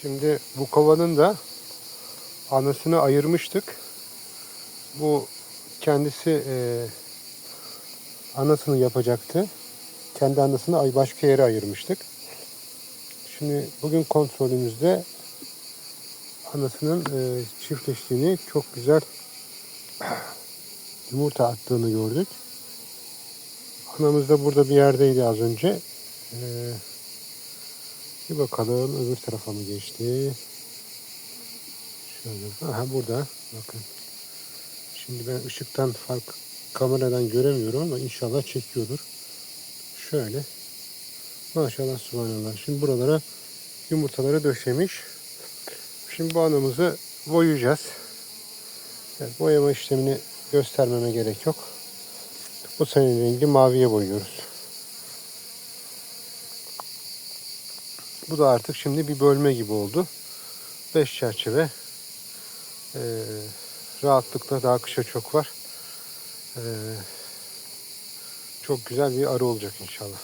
Şimdi bu kovanın da anasını ayırmıştık. Bu kendisi e, anasını yapacaktı. Kendi anasını başka yere ayırmıştık. Şimdi bugün kontrolümüzde anasının e, çiftleştiğini çok güzel yumurta attığını gördük. Anamız da burada bir yerdeydi az önce. Ee, bir bakalım öbür tarafa mı geçti? Şöyle. Aha burada. Bakın. Şimdi ben ışıktan fark kameradan göremiyorum ama inşallah çekiyordur. Şöyle. Maşallah subhanallah. Şimdi buralara yumurtaları döşemiş. Şimdi bu anamızı boyayacağız. Evet, boyama işlemini göstermeme gerek yok. Bu senin rengi maviye boyuyoruz. Bu da artık şimdi bir bölme gibi oldu. 5 çerçeve. Ee, rahatlıkla daha kışa çok var. Ee, çok güzel bir arı olacak inşallah.